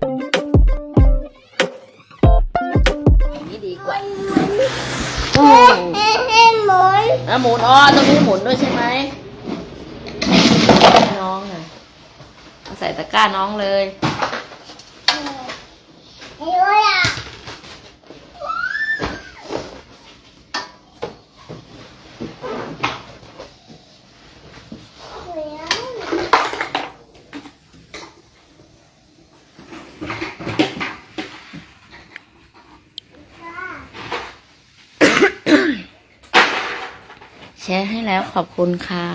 อย่างนี้ดีกว่าเฮ้เฮ้เฮ้หมุนอะหมุนอ๋อตรงนี้หมุนด้วยใช่ไหมน้องอะเอาใส่ตะกร้าน้องเลยเฮ้ย แชร์ให้แล้วขอบคุณค่ะ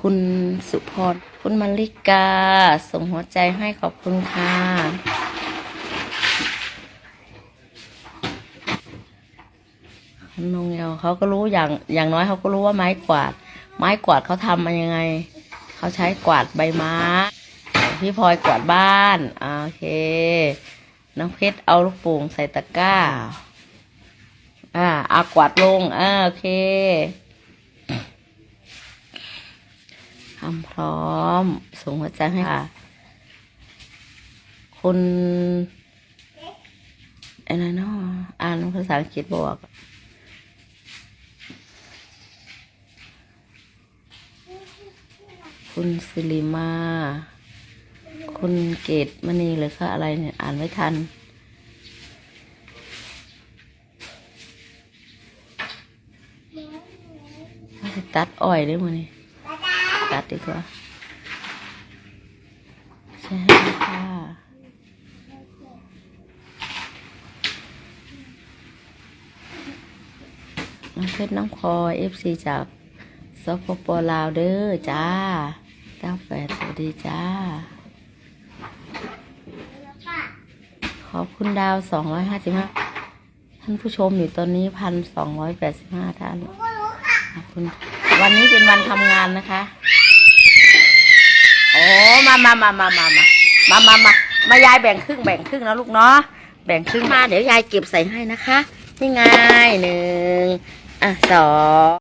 คุณสุพร คุณมาริกา ส่งหัวใจให้ขอบคุณค่ะ นงเอลเขาก็รู้อย่างอย่างน้อยเขาก็รู้ว่าไม้กวาด ไม้กวาดเขาทำมายังไง เขาใช้กวาดใบไม้ พี่พลอยกวาดบ้านอโอเค น้องเพชรเอาลูกโป่งใส่ตะกร้า อ่าอากวาดลง อ่า โอเคทำพร้อม ส่งหัวใจให้ค่ะ คุณอะไรเนาะอ่านภาษาอังกฤษบอกคุณสิริมา คุณเกตมณีหรือค่ะอะไรเนี่ย อ่านไม่ทัน ว่าจะ ตัดอ้อยได้มั้ยนี่ตัดดีกว่าใช่ค่ะน้องเพชรน้องพอยเอฟซีจากสปปลาวเด้อจ้าเจ้าแฝดสวัสดีจ้า ขอบคุณดาวสองร้อยห้าสิบห้าท่านผู้ชมอยู่ตอนนี้พันสองร้อยแปดสิบห้าท่าน ขอบคุณวันนี้เป็นวันทำงานนะคะโอ้มามามามามามามามา มามายายแบ่งครึ่งแบ่งครึ่งนะลูกเนาะแบ่งครึ่งมาเดี๋ยวยายเก็บใส่ให้นะคะ นี่ไงหนึ่งอะสอง